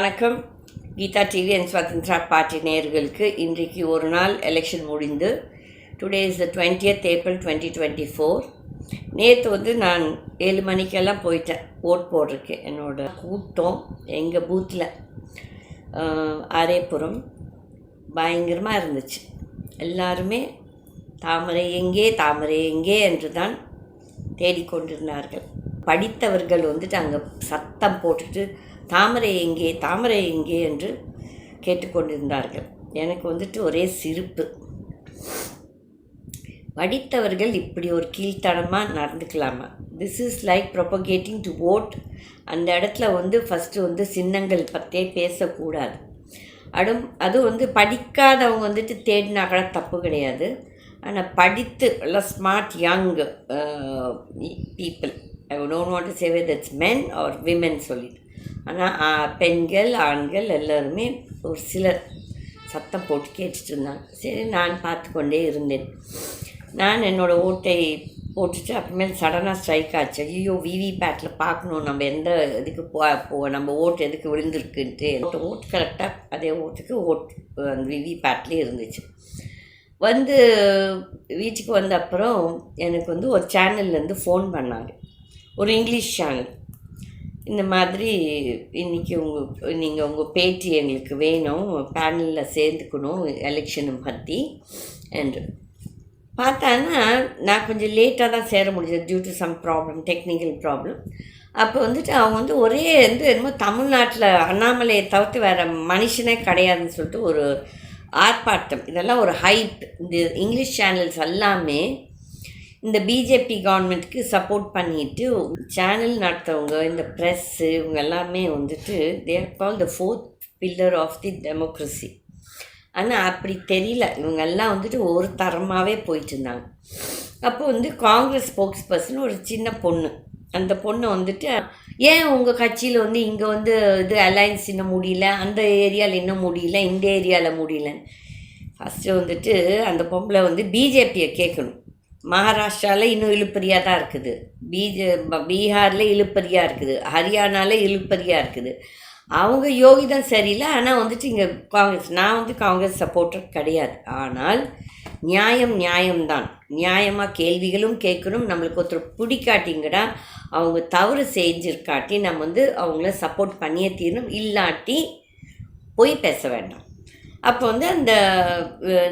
வணக்கம். Geetha TV and Swatantra party நேயர்களுக்கு இன்றைக்கு ஒரு நாள் எலெக்ஷன் முடிந்து today is the twentieth April twenty twenty four நேற்று வந்து நான் ஏழு மணிக்கெல்லாம் போயிட்டேன் ஓட் போடுறதுக்கு. என்னோட கூட்டம் எங்கள் பூத்தில் ஆரேபுரம். பயங்கரமாக இருந்துச்சு. எல்லாருமே தாமரை எங்கே தாமரை எங்கே என்று தான் தேடிக்கொண்டிருந்தார்கள். படித்தவர்கள் வந்துட்டு அங்கே சத்தம் போட்டுட்டு தாமரை எங்கே தாமரை எங்கே என்று கேட்டுக்கொண்டிருந்தார்கள். எனக்கு வந்துட்டு ஒரே சிரிப்பு. படித்தவர்கள் இப்படி ஒரு கீழ்த்தனமாக நடந்துக்கலாமா? This is like propagating to vote அந்த இடத்துல வந்து ஃபஸ்ட்டு வந்து சின்னங்கள் பற்றியே பேசக்கூடாது. அடும் அது வந்து படிக்காதவங்க வந்துட்டு தேடினா கூட தப்பு கிடையாது. ஆனால் படித்து எல்லாம் smart young people I don't want to say that's men or women சொல்லிட்டு. ஆனால் பெண்கள் ஆண்கள் எல்லோருமே ஒரு சிலர் சத்தம் போட்டு கேட்டுட்டு இருந்தாங்க. சரி நான் பார்த்து கொண்டே இருந்தேன். நான் என்னோடய ஓட்டை போட்டுட்டு அப்புறமேல் சடனாக ஸ்ட்ரைக் ஆச்சு. ஐயோ விவிபேட்டில் பார்க்கணும். நம்ம எந்த இதுக்கு போ போ நம்ம ஓட்டு எதுக்கு விழுந்திருக்குன்ட்டு. ஓட்டு ஓட்டு கரெக்டாக அதே ஓட்டுக்கு ஓட்டு அந்த விவிபேட்லேயே இருந்துச்சு. வந்து வீட்டுக்கு வந்த அப்புறம் எனக்கு வந்து ஒரு சேனல்லேருந்து ஃபோன் பண்ணாங்க. ஒரு இங்கிலீஷ் சேனல் இந்த மாதிரி இன்றைக்கி உங்கள் நீங்கள் உங்கள் பேட்டி எங்களுக்கு வேணும். பேனலில் சேர்ந்துக்கணும் எலெக்ஷனை பற்றி என்று. பார்த்தான்னா நான் கொஞ்சம் லேட்டாக தான் சேர முடிஞ்சது due to some problem technical problem அப்போ வந்துட்டு அவங்க வந்து ஒரே வந்து என்னமோ தமிழ்நாட்டில் அண்ணாமலையை தவிர்த்து வேறு மனுஷனே கிடையாதுன்னு சொல்லிட்டு ஒரு ஆர்ப்பாட்டம். இதெல்லாம் ஒரு ஹைப் இந்த இங்கிலீஷ் சேனல்ஸ் எல்லாமே இந்த பிஜேபி கவர்மெண்ட்டுக்கு சப்போர்ட் பண்ணிட்டு சேனல் நடத்தவங்க இந்த ப்ரெஸ்ஸு இவங்க எல்லாமே வந்துட்டு they call the fourth pillar of the democracy ஆனால் அப்படி தெரியல. இவங்கெல்லாம் வந்துட்டு ஒரு தரமாகவே போயிட்டு இருந்தாங்க. அப்போ வந்து காங்கிரஸ் ஸ்போக்ஸ் பர்சன் ஒரு சின்ன பொண்ணு. அந்த பொண்ணு வந்துட்டு ஏன் உங்கள் கட்சியில் வந்து இங்கே வந்து இது அலையன்ஸ் இன்னும் முடியல? அந்த ஏரியாவில் இன்னும் முடியல? இந்த ஏரியாவில் முடியலன்னு. ஃபஸ்ட்டு வந்துட்டு அந்த பொம்பளை வந்து பிஜேபியை கேட்கணும். மகாராஷ்டிராவில் இன்னும் இழுப்பறியாக தான் இருக்குது. பீஜ பீகாரில் இழுப்பறியாக இருக்குது. ஹரியானாவில் இழுப்பறியாக இருக்குது. அவங்க யோகி தான் சரியில்லை. ஆனால் வந்துட்டு இங்கே காங்கிரஸ் நான் வந்து காங்கிரஸ் சப்போர்ட்டர் கிடையாது. ஆனால் நியாயம் நியாயம்தான் நியாயமாக கேள்விகளும் கேட்கணும். நம்மளுக்கு ஒருத்தர் பிடிக்காட்டிங்கடா அவங்க தவறு செஞ்சிருக்காட்டி நம்ம வந்து அவங்கள சப்போர்ட் பண்ணியே தீரணும். இல்லாட்டி போய் பேச வேண்டாம். அப்போ வந்து அந்த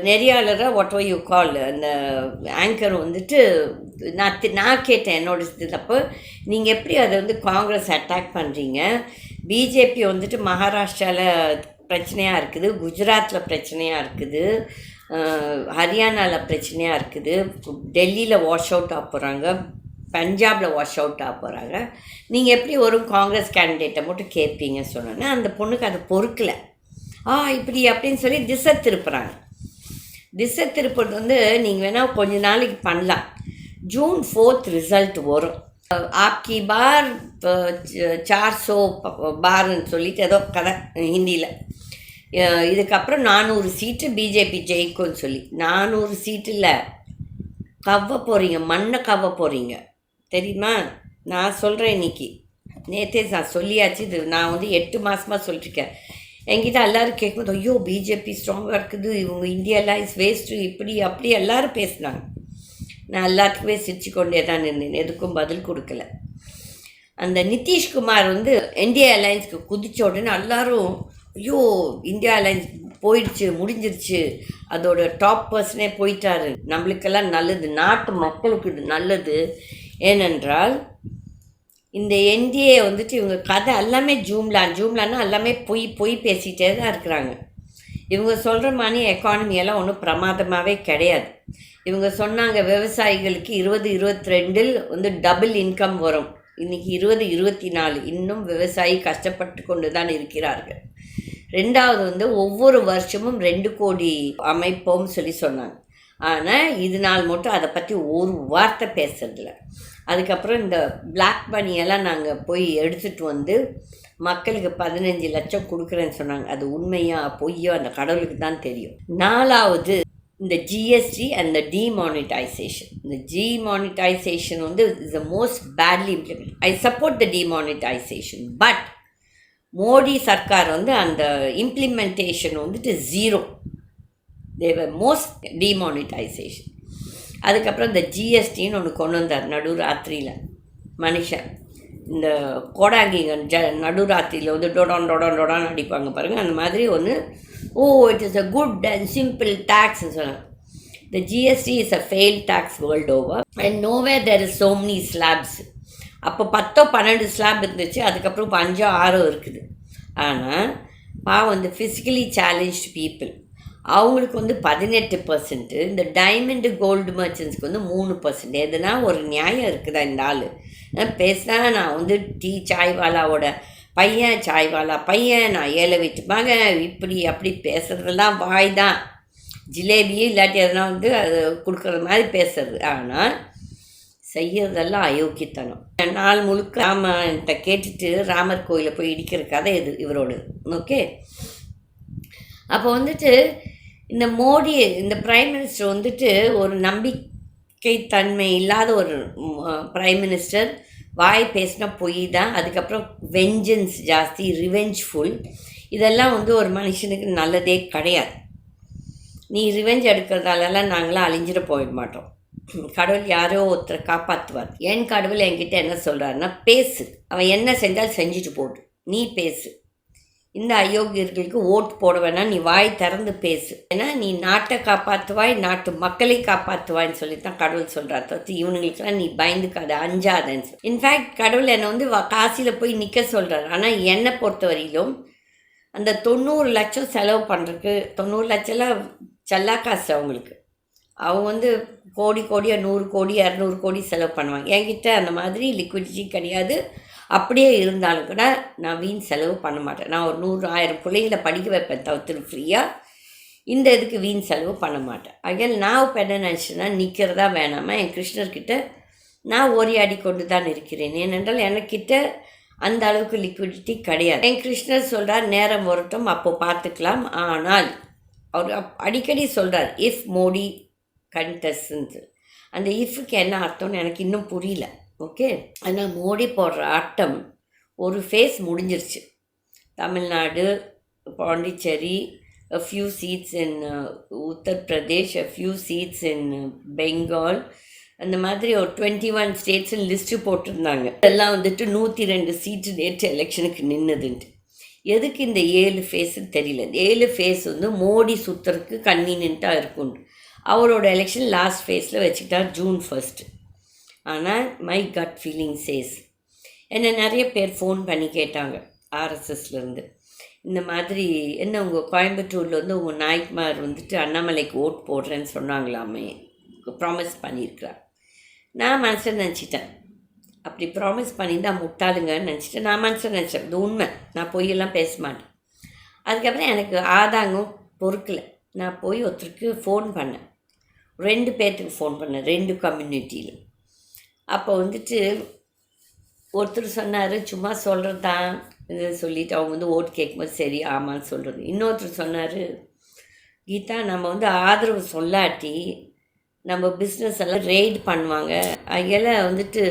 நெறியாளராக ஒட்டோ ஓ யூ கால் அந்த ஆங்கர் வந்துட்டு நான் நான் கேட்டேன் என்னோட இது அப்போ நீங்கள் எப்படி அதை வந்து காங்கிரஸ் அட்டாக் பண்ணுறீங்க பிஜேபி வந்துட்டு மகாராஷ்டிராவில் பிரச்சனையாக இருக்குது குஜராத்தில் பிரச்சனையாக இருக்குது ஹரியானாவில் பிரச்சனையாக இருக்குது டெல்லியில் வாஷ் அவுட் ஆக போகிறாங்க பஞ்சாபில் வாஷ் அவுட் ஆக போகிறாங்க நீங்கள் எப்படி ஒரு காங்கிரஸ் கேண்டிடேட்டை மட்டும் கேட்பீங்க சொன்னோன்னே அந்த பொண்ணுக்கு அதை பொறுக்கலை. ஆ இப்படி அப்படின்னு சொல்லி திசை திருப்புறாங்க திசை திருப்புறது வந்து நீங்கள் வேணால் கொஞ்ச நாளைக்கு பண்ணலாம். ஜூன் ஃபோர்த் ரிசல்ட் வரும். ஆப்கி பார் சார் சோ பார்ன்னு பார்னு சொல்லிட்டு ஏதோ கதை ஹிந்தியில். இதுக்கப்புறம் நானூறு சீட்டு பிஜேபி ஜெயிக்கும்னு சொல்லி. நானூறு சீட்டு இல்லை கவ்வ போகிறீங்க மண்ணை கவ்வ போகிறீங்க தெரியுமா? நான் சொல்கிறேன் இன்னைக்கு. நேற்றே நான் சொல்லியாச்சு இது நான் வந்து எட்டு மாதமாக சொல்லிட்டுருக்கேன் என்கிட்ட எல்லாரும் கேட்கும்போது ஐயோ பிஜேபி ஸ்ட்ராங்காக இருக்குது. இவங்க இந்தியாலாம் இஸ் வேஸ்ட்டு இப்படி அப்படி எல்லாரும் பேசினாங்க. நான் எல்லாத்துக்குமே சிரிச்சு கொண்டே தான் நின்றேன் எதுக்கும் பதில் கொடுக்கல. அந்த நிதிஷ்குமார் வந்து இந்தியா அலையன்ஸ்க்கு குதிச்ச உடனே எல்லாரும் ஐயோ இந்தியா அலையன்ஸ் போயிடுச்சு முடிஞ்சிருச்சு. அதோட டாப் பர்சனே போயிட்டாரு. நம்மளுக்கெல்லாம் நல்லது. நாட்டு மக்களுக்கு இது நல்லது. ஏனென்றால் இந்த என்டிஏ வந்துட்டு இவங்க கதை எல்லாமே ஜூம்லான் ஜூம்லான்னா எல்லாமே பொய் பொய் பேசிகிட்டே தான் இருக்கிறாங்க. இவங்க சொல்கிற மாதிரி எக்கானமி எல்லாம் ஒன்றும் பிரமாதமாகவே கிடையாது. இவங்க சொன்னாங்க விவசாயிகளுக்கு இருபது இருபத்தி ரெண்டில் வந்து டபுள் இன்கம் வரும். இன்றைக்கி இருபது இருபத்தி நாலு இன்னும் விவசாயி கஷ்டப்பட்டு கொண்டு தான் இருக்கிறார்கள். ரெண்டாவது வந்து ஒவ்வொரு வருஷமும் ரெண்டு கோடி அமைப்போம்னு சொல்லி சொன்னாங்க. ஆனால் இது நாள் மட்டும் அதை பற்றி ஒரு வார்த்தை பேசுறதில்ல. அதுக்கப்புறம் இந்த பிளாக் பனியெல்லாம் நாங்கள் போய் எடுத்துகிட்டு வந்து மக்களுக்கு பதினஞ்சு லட்சம் கொடுக்குறேன்னு சொன்னாங்க. அது உண்மையா பொய்யோ அந்த கடவுளுக்கு தான் தெரியும். நாலாவது இந்த ஜிஎஸ்டி அண்ட் த டிமானிட்டைசேஷன் இந்த டிமானிட்டைசேஷன் வந்து is the most badly implement I support the demonetisation but Modi Sarkar வந்து அந்த இம்ப்ளிமெண்டேஷன் வந்துட்டு ஜீரோ தேவர் மோஸ்ட் டிமானிட்டைசேஷன் அதுக்கப்புறம் இந்த ஜிஎஸ்டின்னு ஒன்று கொண்டு வந்தார் நடுராத்திரியில். மனுஷன். இந்த கோடாங்கிங்க ஜ நடுராத்திரியில் வந்து டொடான் டொடான் டொடான் அடிப்பாங்க பாருங்கள் அந்த மாதிரி ஒன்று ஓ it is a good and simple டேக்ஸ்ன்னு சொன்னாங்க. The GST is a fail tax world over and no way there is so many அப்போ பத்தோ பன்னெண்டு ஸ்லாப் இருந்துச்சு. அதுக்கப்புறம் இப்போ அஞ்சோ ஆறோ இருக்குது. ஆனால் பாவம் வந்து ஃபிசிக்கலி சேலஞ்ச் பீப்புள் அவங்களுக்கு வந்து பதினெட்டு பர்சன்ட்டு இந்த டைமண்டு கோல்டு மர்ச்சன்ஸ்க்கு வந்து மூணு பர்சன்ட் எதுனா ஒரு நியாயம் இருக்குதா இந்த ஆள்? பேசினா நான் வந்து டீ சாய்வாலாவோட பையன் சாய்வாலா பையன் நான் ஏழை வீட்டு மகன் இப்படி அப்படி பேசுகிறதெல்லாம் வாய் தான் ஜிலேபி இல்லாட்டி எதனா வந்து அது கொடுக்குற மாதிரி பேசுறது. ஆனால் செய்யறதெல்லாம் அயோக்கியத்தனம். நாள் முழுக்க ராமன்கிட்ட கேட்டுட்டு ராமர் கோயிலை போய் இடிக்கிற கதை இது இவரோட ஓகே? அப்போ வந்துட்டு இந்த மோடி இந்த ப்ரைம் மினிஸ்டர் வந்துட்டு ஒரு நம்பிக்கை தன்மை இல்லாத ஒரு ப்ரைம் மினிஸ்டர் வாய் பேசினா பொய் தான். அதுக்கப்புறம் வெஞ்சன்ஸ் ஜாஸ்தி ரிவெஞ்ச்ஃபுல் இதெல்லாம் வந்து ஒரு மனுஷனுக்கு நல்லதே கிடையாது. நீ ரிவெஞ்ச் எடுக்கிறதாலலாம் நாங்களாம் அழிஞ்சிட போக மாட்டோம். கடவுள் யாரோ ஒருத்தரை காப்பாற்றுவார் என் கடவுள் என்கிட்ட என்ன சொல்கிறாருன்னா பேசு. அவன் என்ன செஞ்சால் செஞ்சுட்டு போட்டு நீ பேசு. இந்த அயோக்கியர்களுக்கு ஓட்டு போட வேணாம். நீ வாய் திறந்து பேசு. ஏன்னா நீ நாட்டை காப்பாற்றுவாய் நாட்டு மக்களை காப்பாற்றுவாய்ன்னு சொல்லி தான் கடவுள் சொல்கிறார் தவிர்த்து இவனுங்களுக்கெல்லாம் நீ பயந்துக்காத அஞ்சாதன்னு சொல்லி. இன்ஃபேக்ட் கடவுள் என்னை வந்து வ- காசியில் போய் நிற்க சொல்கிறார் ஆனால் என்னை பொறுத்த வரையிலும் அந்த தொண்ணூறு லட்சம் செலவு பண்ணுறதுக்கு தொண்ணூறு லட்சம்லாம் செல்லா காசு அவங்களுக்கு. அவங்க வந்து கோடி கோடியாக நூறு கோடி இரநூறு கோடி செலவு பண்ணுவாங்க. என்கிட்ட அந்த மாதிரி லிக்விடிட்டி கிடையாது. அப்படியே இருந்தாலும் கூட நான் வீண் செலவு பண்ண மாட்டேன். நான் ஒரு நூறு ஆயிரம் பிள்ளைங்களை படிக்க வைப்பேன் தவிர்த்து ஃப்ரீயாக இந்த இதுக்கு வீண் செலவு பண்ண மாட்டேன். அகையில் நான் இப்போ என்ன நினச்சேன்னா நிற்கிறதா வேணாமா என் கிருஷ்ணர்கிட்ட நான் ஓரியாடி கொண்டு தான் இருக்கிறேன் ஏனென்றால் எனக்கிட்ட அந்த அளவுக்கு லிக்விடிட்டி கிடையாது. என் கிருஷ்ணர் சொல்கிறார் நேரம் வரட்டும் அப்போ பார்த்துக்கலாம். ஆனால் அவர் அப்- அடிக்கடி சொல்கிறார் இஃப் மோடி கண்டஸ்ன்னு அந்த இஃப்க்கு என்ன அர்த்தம்னு எனக்கு இன்னும் புரியல. ஓகே? ஆனால் மோடி போடுற ஆட்டம் ஒரு ஃபேஸ் முடிஞ்சிருச்சு. Tamil Nadu Pondicherry a few seats in uh, Uttar Pradesh a few seats in uh, Bengal அந்த மாதிரி ஒரு டுவெண்ட்டி ஒன் ஸ்டேட்ஸில் லிஸ்ட்டு போட்டிருந்தாங்க. எல்லாம் வந்துட்டு நூற்றி ரெண்டு சீட்டு நேற்று எலெக்ஷனுக்கு நின்றுதுன்ட்டு எதுக்கு இந்த ஏழு ஃபேஸுன்னு தெரியல. இந்த ஏழு ஃபேஸ் வந்து மோடி சுற்றுறதுக்கு கன்வீனியண்ட்டாக இருக்கும் அவரோட எலெக்ஷன் லாஸ்ட் ஃபேஸில் வச்சுக்கிட்டார் ஜூன் ஃபஸ்ட்டு ஆனால் மை கட் ஃபீலிங் சேஸ் என்னை நிறைய பேர் ஃபோன் பண்ணி கேட்டாங்க ஆர்எஸ்எஸ்லேருந்து இந்த மாதிரி என்ன உங்கள் கோயம்புத்தூரில் வந்து உங்கள் நாய்க்குமார் வந்துட்டு அண்ணாமலைக்கு ஓட் போடுறேன்னு சொன்னாங்களாமே ப்ராமிஸ் பண்ணியிருக்கிறார். நான் மனசில் நினச்சிட்டேன். அப்படி ப்ராமிஸ் பண்ணியிருந்தால் முட்டாளுங்கன்னு நினச்சிட்டு நான் மனசில் நினச்சேன் இது உண்மை நான் பொய்யெல்லாம் பேச மாட்டேன். அதுக்கப்புறம் எனக்கு ஆதாங்கம் பொறுக்கல. நான் போய் ஒருத்தருக்கு ஃபோன் பண்ணேன். ரெண்டு பேர்த்துக்கு ஃபோன் பண்ணேன் ரெண்டு கம்யூனிட்டியில் அப்போ வந்துட்டு ஒருத்தர் சொன்னார் சும்மா சொல்கிறது தான் இது சொல்லிட்டு அவங்க வந்து ஓட்டு கேட்கும்போது சரி ஆமான்னு சொல்கிறது இன்னொருத்தர் சொன்னார் கீதா நம்ம வந்து ஆதரவு சொல்லாட்டி நம்ம பிஸ்னஸ் எல்லாம் ரெய்ட் பண்ணுவாங்க. அதில் வந்துட்டு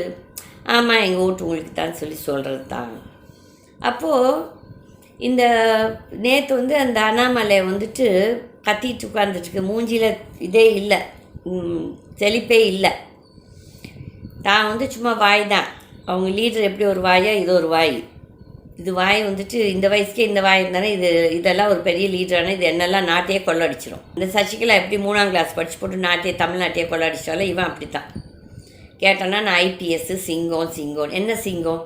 ஆமாம் எங்கள் ஓட்டு உங்களுக்கு தான் சொல்லி சொல்கிறது தான் அப்போது இந்த நேற்று வந்து அந்த அண்ணாமலை வந்துட்டு கத்திட்டு உட்காந்துட்டுருக்கு மூஞ்சியில் இதே இல்லை. செழிப்பே இல்லை. தான் வந்து சும்மா வாய் தான். அவங்க லீடர் எப்படி ஒரு வாயோ இது ஒரு வாய். இது வாய் வந்துட்டு இந்த வயசுக்கே இந்த வாய் இருந்தானே இது இதெல்லாம் ஒரு பெரிய லீடரான இது என்னெல்லாம் நாட்டையே கொள்ளடிச்சிடும் இந்த சசிகலா எப்படி மூணாம் கிளாஸ் படிச்சு போட்டு நாட்டையே தமிழ்நாட்டையே கொள்ளடிச்சாலும் இவன் அப்படி தான் கேட்டோன்னா நான் ஐபிஎஸ்ஸு சிங்கம் சிங்கம். என்ன சிங்கம்?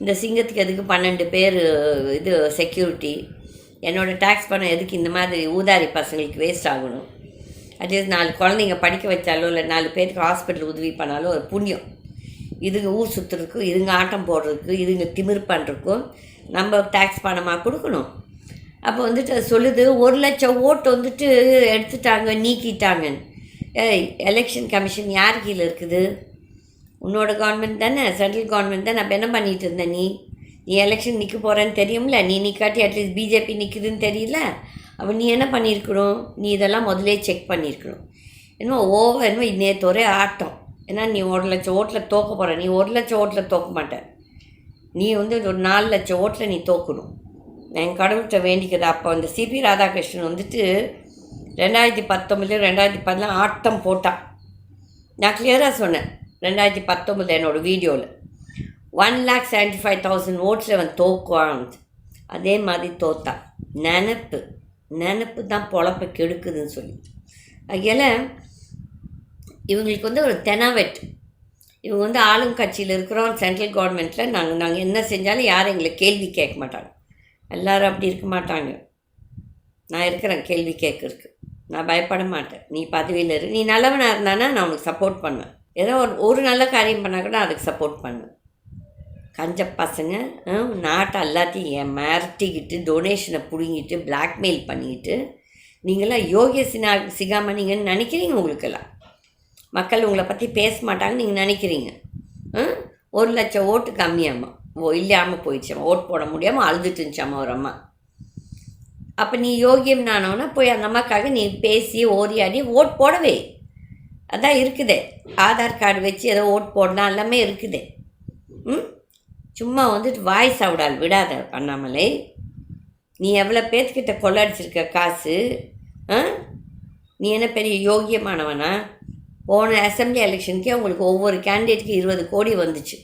இந்த சிங்கத்துக்கு எதுக்கு பன்னெண்டு பேர் இது செக்யூரிட்டி என்னோட டேக்ஸ் பணம் எதுக்கு இந்த மாதிரி ஊதாரி பசங்களுக்கு வேஸ்ட் ஆகணும்? அட்லீஸ்ட் நாலு குழந்தைங்க படிக்க வச்சாலோ இல்லை நாலு பேருக்கு ஹாஸ்பிட்டல் உதவி பண்ணாலும் ஒரு புண்ணியம். இதுங்க ஊர் சுற்றுறதுக்கும் இதுங்க ஆட்டம் போடுறதுக்கு இதுங்க திமிர் பண்ணுறதுக்கும் நம்ம டேக்ஸ் பணமாக கொடுக்கணும். அப்போ வந்துட்டு சொல்லுது ஒரு லட்சம் ஓட்டு வந்துட்டு எடுத்துட்டாங்க நீக்கிட்டாங்கன்னு. ஏய் எலெக்ஷன் கமிஷன் யார் கீழே இருக்குது? உன்னோட கவர்மெண்ட் தானே சென்ட்ரல் கவர்மெண்ட் தான். அப்போ என்ன பண்ணிட்டு இருந்த நீ? நீ எலெக்ஷன் நிற்க போகிறேன்னு தெரியும்ல? நீ நிற்காட்டி அட்லீஸ்ட் பிஜேபி நிற்குதுன்னு தெரியல அப்போ நீ என்ன பண்ணியிருக்கணும்? நீ இதெல்லாம் முதலே செக் பண்ணியிருக்கணும். என்னமோ ஓவர் என்னமோ நேற்று ஒரே ஆட்டம். ஏன்னா நீ ஒரு லட்சம் ஓட்டில் தோக்க போகிற நீ ஒரு லட்சம் ஓட்டில் தோக்க மாட்ட. நீ வந்து ஒரு நாலு லட்சம் ஓட்டில் நீ தோக்கணும். என் கடவுள்கிட்ட வேண்டிக்கிறது அப்போ அந்த சிபி ராதாகிருஷ்ணன் வந்துட்டு ரெண்டாயிரத்தி பத்தொம்பதுலேயும் ரெண்டாயிரத்தி பதினாலு ஆட்டம் போட்டான் நான் கிளியராக சொன்னேன். ரெண்டாயிரத்தி பத்தொம்பது என்னோடய வீடியோவில் one lakh seventy five thousand ஓட்ஸில் அவன் தோக்குவான் அதே மாதிரி தோத்தான் நினப்பு. நினப்பு தான் பொழப்பை கெடுக்குதுன்னு சொல்லி அதில் இவங்களுக்கு வந்து ஒரு தெனாவெட். இவங்க வந்து ஆளும் கட்சியில் இருக்கிறோம் சென்ட்ரல் கவர்மெண்ட்டில் நாங்கள் நாங்கள் என்ன செஞ்சாலும் யாரும் எங்களை கேள்வி கேட்க மாட்டாங்க. எல்லாரும் அப்படி இருக்க மாட்டாங்க. நான் இருக்கிறேன் கேள்வி கேட்கறதுக்கு. நான் பயப்பட மாட்டேன். நீ பதவியில் இரு. நீ நல்லவனாக இருந்தானா நான் உனக்கு சப்போர்ட் பண்ணுவேன். ஏதோ ஒரு ஒரு நல்ல காரியம் பண்ணால் கூட அதுக்கு சப்போர்ட் பண்ணுவேன். கஞ்ச பசங்க நாட்டை எல்லாத்தையும் ஏன் மிரட்டிக்கிட்டு டொனேஷனை பிடுங்கிட்டு பிளாக்மெயில் பண்ணிக்கிட்டு நீங்களாம் யோகிய சினா சிகாமணிங்கன்னு நினைக்கிறீங்க உங்களுக்கெல்லாம். மக்கள் உங்களை பற்றி பேச மாட்டாங்கன்னு நீங்கள் நினைக்கிறீங்க. ஒரு லட்சம் ஓட்டு கம்மியாம்மா. ஓ இல்லாமல் போயிடுச்சாம்மா ஓட்டு போட முடியாமல் அழுதுட்டு இருந்துச்சாம்மா ஒரு அம்மா. அப்போ நீ யோகியம் நானவனா போய் அந்த அம்மாக்காக நீ பேசி ஓரியாடி ஓட் போடவே. அதான் இருக்குதே. ஆதார் கார்டு வச்சு ஏதோ ஓட் போடலாம் எல்லாமே இருக்குதே. ம்? சும்மா வந்துட்டு வாய் சாவிடால் விடாத அண்ணாமலை. நீ எவ்வளோ பேர்த்துக்கிட்ட கொள்ளடிச்சிருக்க காசு? ஆ? நீ என்ன பெரிய யோகியமானவனா போன அசம்பிளி எலெக்ஷனுக்கே உங்களுக்கு ஒவ்வொரு கேண்டிடேட்டுக்கு இருபது கோடி வந்துச்சு.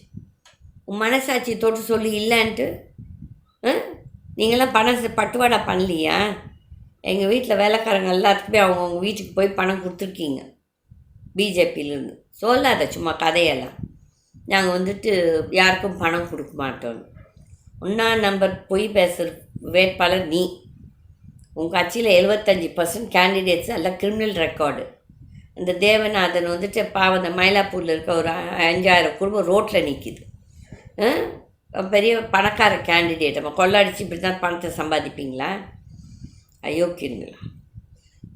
உன் மனசாட்சி தொட்டு சொல்லி இல்லைன்ட்டு. நீங்களாம் பணம் பட்டுவாடா பண்ணலையா? எங்கள் வீட்டில் வேலைக்காரங்க எல்லாத்துக்குமே அவங்கவுங்க வீட்டுக்கு போய் பணம் கொடுத்துருக்கீங்க. பிஜேபியிலேருந்து சொல்லாத சும்மா கதையெல்லாம். நாங்கள் வந்துட்டு யாருக்கும் பணம் கொடுக்க மாட்டோம். ஒன்றா நம்பர் பொய் பேசுகிற வேட்பாளர் நீ. உங்கள் கட்சியில் எழுபத்தஞ்சி பர்சன்ட் கேண்டிடேட்ஸ் எல்லாம் கிரிமினல் ரெக்கார்டு இந்த தேவநாதன் வந்துட்டு பாவம் இந்த மயிலாப்பூரில் இருக்க ஒரு அஞ்சாயிரம் குடும்பம் ரோட்டில் நிற்கிது பெரிய பணக்கார கேண்டிடேட் நம்ம கொள்ளடிச்சு இப்படி தான் பணத்தை சம்பாதிப்பீங்களா? அயோக்கியங்களா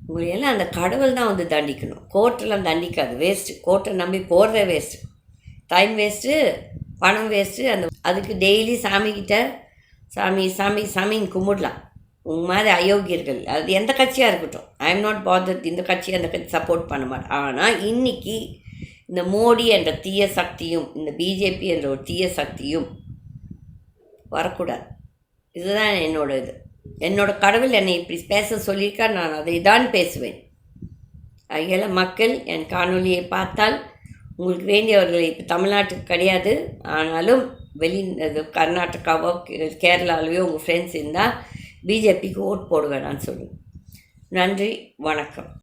உங்களையெல்லாம் அந்த கடவுள் தான் வந்து தண்டிக்கணும். கோர்ட்டெல்லாம் தண்டிக்காது. வேஸ்ட்டு கோர்ட்டை நம்பி போகிறதே வேஸ்ட்டு டைம் வேஸ்ட்டு பணம் வேஸ்ட்டு அந்த அதுக்கு டெய்லி சாமிக்கிட்ட சாமி சாமி சாமி கும்பிடலாம். உங்க மாதிரி அயோக்கியர்கள். அது எந்த கட்சியாக இருக்கட்டும். ஐ எம் நாட் பாதர் இந்த கட்சி அந்த கட்சி சப்போர்ட் பண்ண மாட்டேன். ஆனால் இன்னைக்கு இந்த மோடி என்ற தீய சக்தியும் இந்த பிஜேபி என்ற ஒரு தீய சக்தியும் வரக்கூடாது. இதுதான் என்னோட இது. என்னோட கடவுள் என்னை இப்படி பேச சொல்லியிருக்கா நான் அதை தான் பேசுவேன். ஆகையால் மக்கள் என் காணொலியை பார்த்தால் உங்களுக்கு வேண்டியவர்கள் இப்போ தமிழ்நாட்டுக்கு கிடையாது. ஆனாலும் வெளி கர்நாடகாவோ கே- உங்கள் ஃப்ரெண்ட்ஸ் இருந்தால் பிஜேபிக்கு ஓட் போடுவேன் நான் சொல்லுங்கள் நன்றி வணக்கம்.